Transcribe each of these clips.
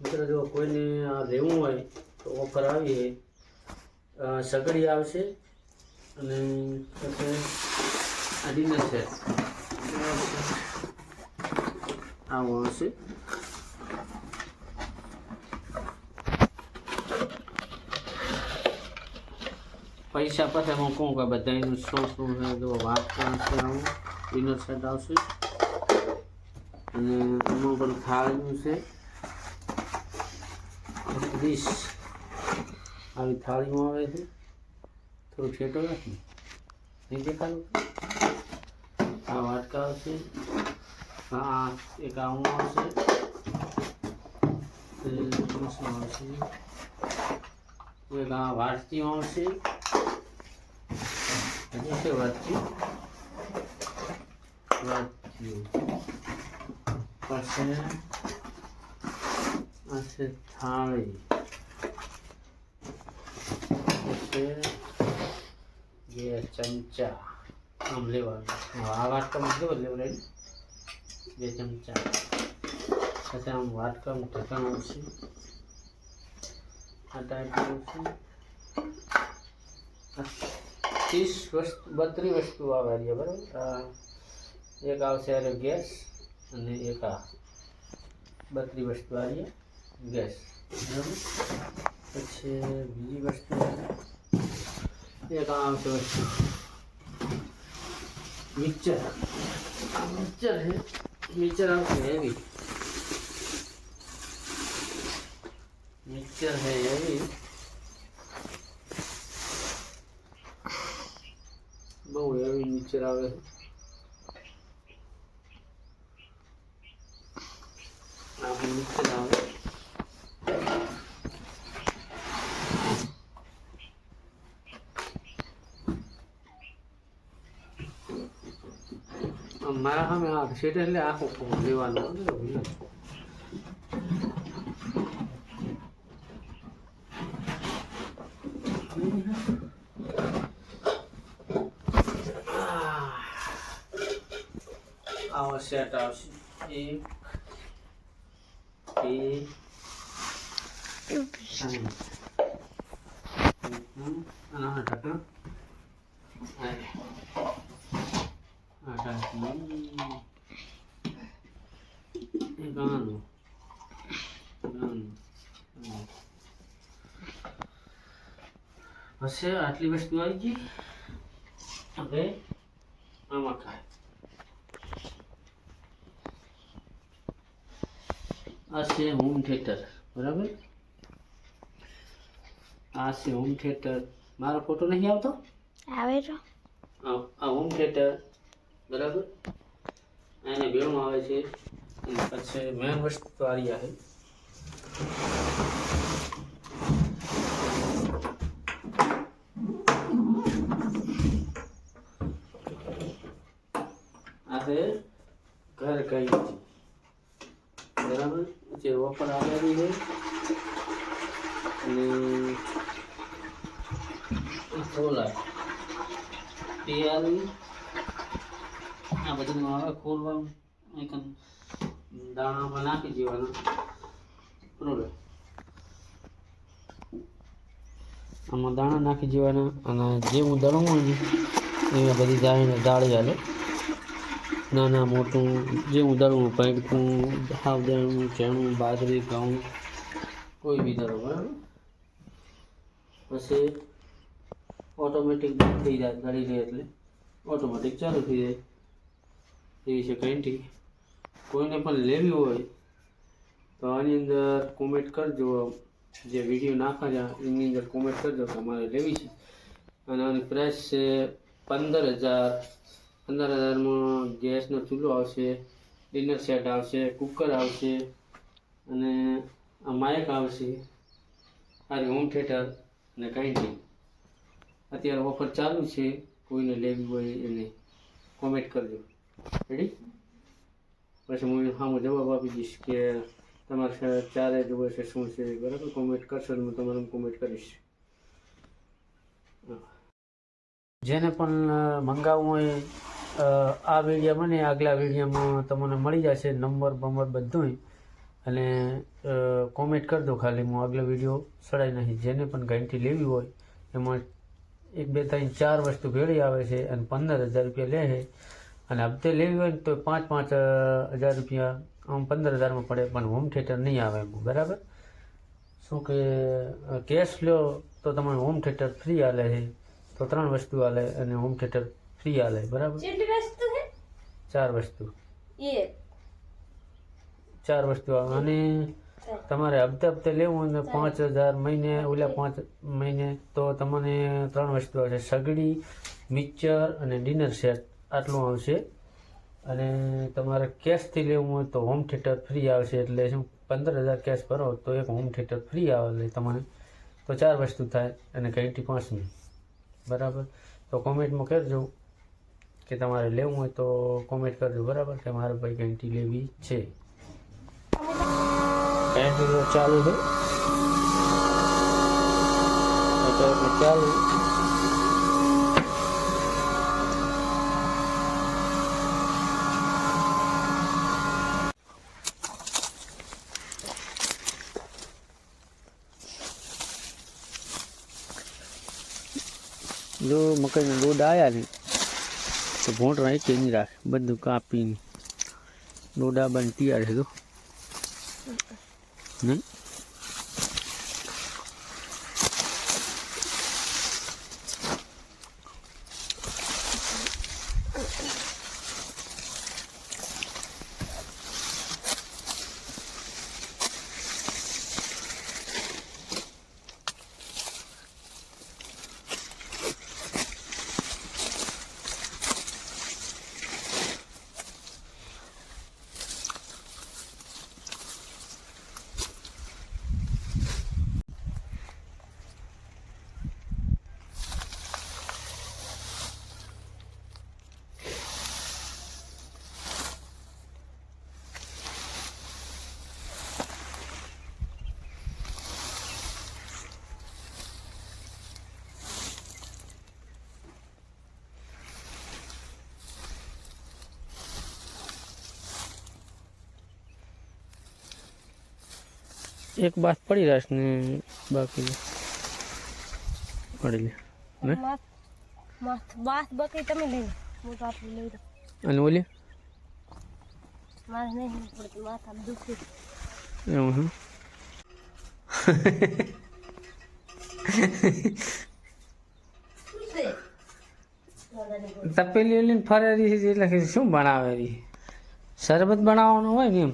મિત્રો, જો કોઈને આ લેવું હોય તો ઓફર આવી સગડી આવશે અને આ ડિનર સેટ આવું આવશે પૈસા પછી હું કહું કે બધાનું શું શું છે જો વાત કરશે આવું ડિનર સેટ આવશે. અને એમાં પણ ખાવાનું છે. વીસ આવી થાળીમાં આવે છે. થોડું છેટો રાખી નહીં દેખાડું આ વાટકા આવશે. આ એક આવું આવશે. આવશે. એક આ વાટકી આવશે. હજુ છે વાટકી? વાટકી પછી આ છે થાળી. પછી બે ચમચા આમ લેવાનું. આ વાટકામાં કેવો લેવડાવી બે ચમચા. પછી આમ વાટકામાં ઢક્કણ છે. આ ટાઈપનું છે. ત્રીસ વસ્તુ, બત્રીસ વસ્તુ આવે છે, બરાબર? એક આવશે અરે ગેસ અને એક આ. બત્રીસ વસ્તુ આવી ગેસ. બરાબર? પછી બીજી વસ્તુ આવે એક આ આવશે વસ્તુ મિક્સર મિક્સર છે મિક્સર આવશે હેવી મિક્સર है હેવી બહુ હેવી મિક્સર આવે છે આ મિક્સર આવે આમ મારા સામે આ સેટ એટલે આખું લેવાનું આવો સેટ આવશે. એક બે અને આ ઢાંકણ. આનું આનું. હશે આટલી વસ્તુ આવી ગઈ હવે આમાં ખાય આ છે હોમ થિયેટર બરાબર? આ છે હોમ થિયેટર મારો ફોટો નહીં આવતો? આવે તો આ હોમ થિયેટર બરાબર? એને બેણું આવે છે. અને પછી મેન વસ્તુ આવી છે. આ છે ઘર કઈ બરાબર? જે ઓફર આવેલી છે. અને ખોલાય તે આવી આ બધું આવે ખોલવાનું. એક દાણામાં નાખી દેવાના. બરોબર? આમાં દાણા નાખી દેવાના અને જે હું હોય ને, એમાં બધી દાળીને દાળી હાલે. નાના મોટું જે હું દળું હાવ દાણું ચણું, બાજરી, ઘઉં, કોઈ બી દળો, બરાબર? પછી ઓટોમેટિક થઈ જાય, દળી જાય એટલે ઓટોમેટિક ચાલુ થઈ જાય. એવી છે ઘંટી. કોઈને પણ લેવી હોય તો આની અંદર કોમેન્ટ કરજો. જે વીડિયો નાખા છે એની અંદર કોમેન્ટ કરજો કે અમારે લેવી છે. અને આની પ્રાઇસ છે પંદર હજાર પંદર હજારમાં ગેસનો ચૂલો આવશે ડિનર સેટ આવશે કુકર આવશે, અને આ માઇક આવશે. આ હોમ થિયેટર અને નહીં. અત્યારે ઓફર ચાલુ છે. કોઈને લેવી હોય એને કોમેન્ટ કરજો. રેડી પછી હું સામો જવાબ આપી દઈશ કે તમારે ચારે જુએ છે શું છે, બરાબર? કોમેન્ટ કરશો હું તમારે કોમેન્ટ કરીશ. જેને પણ મંગાવવું હોય આ વિડીયોમાં મને, આગલા વિડીયોમાં તમને મળી જશે, નંબર બંબર બધું અને કોમેન્ટ કરી દો ખાલી, હું આગલો વીડિયો ચડાવી નહીં જેને પણ ઘંટી લેવી હોય, એમાં એક, બે, ત્રણ, ચાર વસ્તુ ભેળી આવે છે અને પંદર હજાર રૂપિયા લે છે. અને હપ્તે લેવી હોય ને તો પાંચ પાંચ હજાર રૂપિયા આમ પંદર હજારમાં પડે પણ હોમ થિયેટર નહીં આવે એમ બરાબર? શું કે કેશ લ્યો તો તમારે હોમ થિયેટર ફ્રી હાલે છે તો ત્રણ વસ્તુ હાલે અને હોમ થિયેટર ફ્રી હાલે બરાબર? ચાર વસ્તુ. ચાર વસ્તુ આવે. અને તમારે હપ્તે હપ્તે લેવું હોય ને પાંચ હજાર મહિને ઓલા પાંચ મહિને તો તમને ત્રણ વસ્તુ આવશે. સગડી મિક્સર અને ડિનર સેટ આટલું આવશે. અને તમારે કેશથી લેવું હોય તો હોમ થિયેટર ફ્રી આવશે. એટલે શું? પંદર હજાર કેશ ભરો તો એક હોમ થિયેટર ફ્રી આવે એટલે તમને તો ચાર વસ્તુ થાય અને ગેરંટી પાંચમી બરાબર? તો કોમેન્ટમાં કરજો કે તમારે લેવું હોય તો કોમેન્ટ કરજો. બરાબર? કે મારે ભાઈ ગેરંટી લેવી છે. ચાલુ છે. ચાલુ. જો મકાઈનો લોડ આવ્યા ને, તો ભોંટ રાખી નહીં રાખે, બધું કાપીને. લોડા બની તૈયાર છે તો નહીં એક બાત પડી રહેશે ને બાકી પડી લે. બાસ બકરી તમે લઈ લે. હું તો આટલું લઈ દઉં અને ઓલી? મારે નહીં પડતું માથા દુખી એવું હા? તપેલી ઓલીને ફરેલી છે એટલે શું બનાવે રહી શરબત બનાવવાનું હોય ને એમ?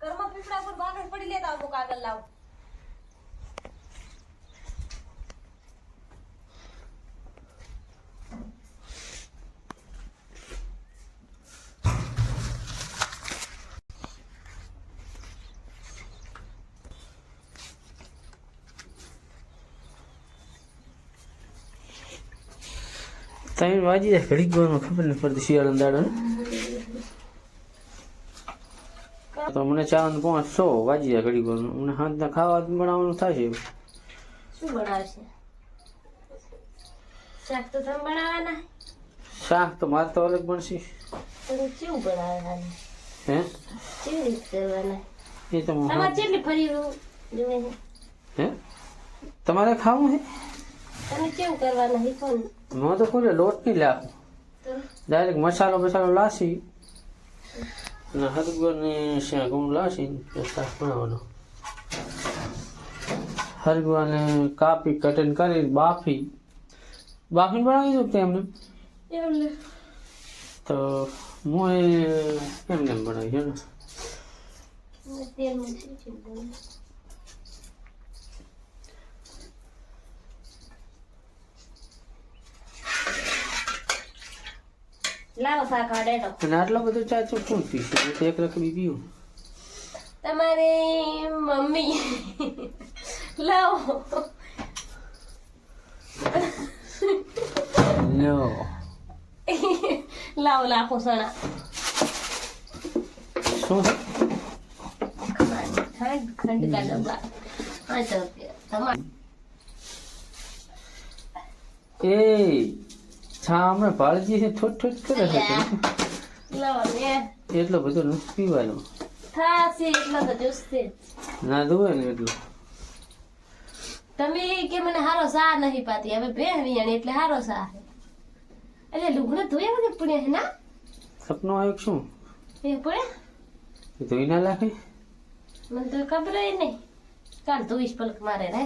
કર્મ પીપળા પર બાગળ પડી લેતા આવો કાગળ લાવો. તમે વાજી જાય, ઘડીક વારમાં ખબર નથી પડતી શિયાળા દાડો ને તો મને ચાવન પાંચ સો વાજી જાય ઘડી વારમાં મને હાથના ખાવા બનાવવાનું થશે શું બનાવશે? શાક તો તમે બનાવવાના? શાક તો મારે તો અલગ બનશે. તો કેવું બનાવવાના? હે? કેવી રીતે કરવાના? એ તો તમારે કેટલી ફરી જોવે છે. હે? તમારે ખાવું હે? તમે કેવું કરવાનું? શીખો તો કોઈ લોટ નહીં લાવું. ડાયરેક્ટ મસાલો મસાલો લાસી. અને હરગુવાને શાકું લાસી ને શાક બનાવવાનો હરગુવાને કાપી કટન કરી બાફી બાફીને બનાવી દઉં તેમને એવું ને તો હું એમને એમ બનાવી ને મેં તેલમાં શીખી લીધું. લાવો શાક આડે તો અને આટલો બધો ચા તો કોણ પીશે? હું તો એક રકમી પીવું. તમારી મમ્મી લાવો. લાવો લાખો સણા. શું? ખંડ ખંડ કા ડબ્બા. પાંચ તો તમાર એ છા પાળજી છે થોટ થોટ કરે છે એટલો બધો નથી પીવાનો. થાસે એટલા તો જોશે જ. ના ધોવાય ને એટલું. તમે કે મને હારો સા નહીં પાતી. હવે બે વિયાણી એટલે હારો સા એટલે લુગડો ધોયા મને પડ્યા હે ના? સપનું આવ્યું શું? એ પડ્યા ધોઈ ના લાગે મને તો ખબર નહીં. કાલ ધોઈશ પલક મારે રે